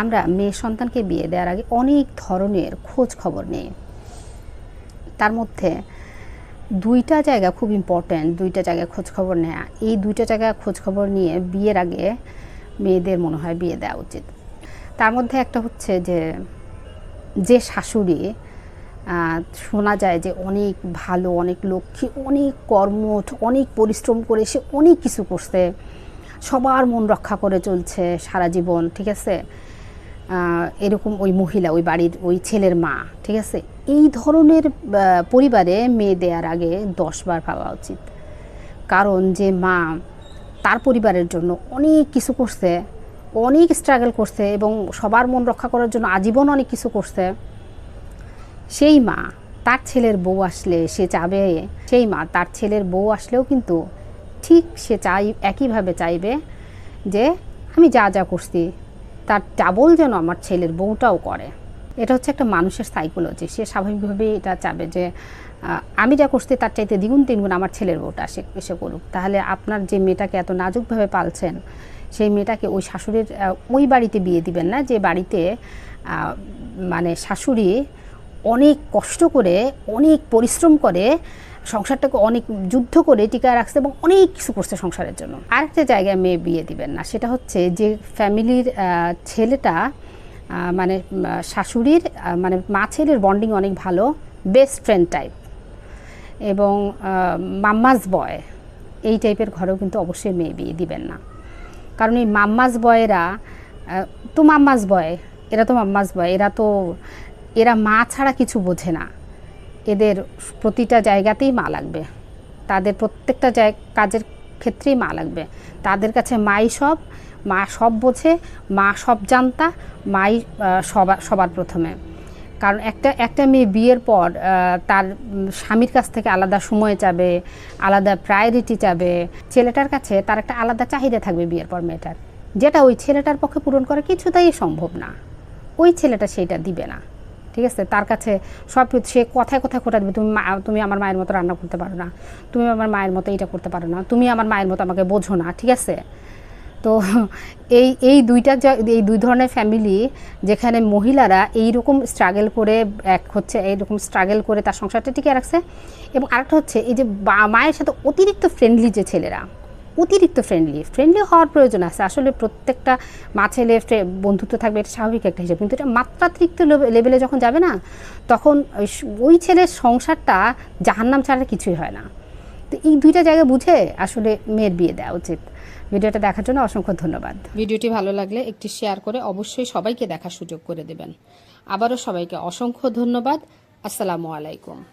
আমরা মেয়ে সন্তানকে বিয়ে দেওয়ার আগে অনেক ধরনের খোঁজ খবর নেই। তার মধ্যে দুইটা জায়গা খুব ইম্পর্ট্যান্ট দুইটা জায়গায় খোঁজ খবর নেওয়া এই দুইটা জায়গায় খোঁজ খবর নিয়ে বিয়ের আগে মেয়েদের মনে হয় বিয়ে দেওয়া উচিত। তার মধ্যে একটা হচ্ছে যে যে শাশুড়ি শোনা যায় যে অনেক ভালো, অনেক লক্ষ্মী, অনেক কর্মঠ, অনেক পরিশ্রম করে সে অনেক কিছু করছে। সবার মন রক্ষা করে চলছে সারা জীবন, ঠিক আছে? এরকম ওই মহিলা, ওই বাড়ির ওই ছেলের মা, ঠিক আছে? এই ধরনের পরিবারে মেয়ে দেওয়ার আগে দশবার ভাবা উচিত। কারণ যে মা তার পরিবারের জন্য অনেক কিছু করছে, অনেক স্ট্রাগল করছে এবং সবার মন রক্ষা করার জন্য আজীবন অনেক কিছু করছে। সেই মা, তার ছেলের বউ আসলে সে চাবে, সেই মা, তার ছেলের বউ আসলেও কিন্তু ঠিক সে চাই, একইভাবে চাইবে যে, আমি যা যা করছি তার ডাবল যেন আমার ছেলের বউটাও করে। এটা হচ্ছে একটা মানুষের সাইকোলজি সে স্বাভাবিকভাবেই এটা চাবে যে আমি যা করছি তার চাইতে দ্বিগুণ তিনগুণ আমার ছেলের বউটা সে, এসে করুক। তাহলে আপনার যে মেয়েটাকে এত নাজুকভাবে পালছেন, সেই মেয়েটাকে ওই শাশুড়ির ওই বাড়িতে বিয়ে দিবেন না যে বাড়িতে মানে শাশুড়ি অনেক কষ্ট করে অনেক পরিশ্রম করে সংসারটাকে অনেক যুদ্ধ করে টিকায় রাখছে এবং অনেক কিছু করছে সংসারের জন্য। আরেকটা জায়গায় মেয়ে বিয়ে দিবেন না সেটা হচ্ছে যে ফ্যামিলির ছেলেটা মানে শাশুড়ির মানে মা ছেলের বন্ডিং অনেক ভালো বেস্ট ফ্রেন্ড টাইপ এবং আহ, মাম্মাস বয়। এই টাইপের ঘরেও কিন্তু অবশ্যই মেয়ে বিয়ে দিবেন না। কারণ এই মাম্মাস বয়েরা তো মাম্মাস বয় এরা তো মাম্মাস বয় এরা তো এরা মা ছাড়া কিছু বোঝে না। এদের প্রতিটা জায়গাতেই মা লাগবে। তাদের প্রত্যেকটা জায়, কাজের ক্ষেত্রেই মা লাগবে। তাদের কাছে মাই সব, মা সব বোঝে, মা সব জানতা, মাই সবার সবার প্রথমে। কারণ একটা একটা মেয়ে বিয়ের পর তার স্বামীর কাছ থেকে আলাদা সময় চাবে, আলাদা প্রায়োরিটি চাবে। ছেলেটার কাছে তার একটা আলাদা চাহিদা থাকবে বিয়ের পর মেয়েটার। যেটা ওই ছেলেটার পক্ষে পূরণ করা কিছুতেই সম্ভব না। ওই ছেলেটা সেইটা দিবে না। ঠিক আছে? তার কাছে সব কিছু- সে কথায় কথায় খোটা দেবে, তুমি তুমি আমার মায়ের মতো রান্না করতে পারো না। তুমি আমার মায়ের মতো এইটা করতে পারো না। তুমি আমার মায়ের মতো আমাকে বোঝো না। ঠিক আছে? তো এই এই দুইটা এই দুই ধরনের ফ্যামিলি যেখানে মহিলারা এই রকম স্ট্রাগল করে এক হচ্ছে, এইরকম স্ট্রাগল করে তার সংসারটা টিকে রাখছে। এবং আরেকটা হচ্ছে, এই যে মায়ের সাথে অতিরিক্ত ফ্রেন্ডলি যে ছেলেরা অতিরিক্ত ফ্রেন্ডলি ফ্রেন্ডলি হওয়ার প্রয়োজন আছে। আসলে প্রত্যেকটা মা ছেলে বন্ধুত্ব থাকবে, এটা স্বাভাবিক একটা হিসাব। কিন্তু এটা মাত্রাতিরিক্ত লেভে- লেভেলে যখন যাবে না, তখন ওই ওই ছেলের সংসারটা জাহান্নাম ছাড়া কিছুই হয় না। তো এই দুইটা জায়গা বুঝে আসলে মেয়ের বিয়ে দেওয়া উচিত। ভিডিওটা দেখার জন্য অসংখ্য ধন্যবাদ। ভিডিওটি ভালো লাগলে একটি শেয়ার করে অবশ্যই সবাইকে দেখার সুযোগ করে দেবেন। আবারও সবাইকে অসংখ্য ধন্যবাদ। আসসালামু আলাইকুম।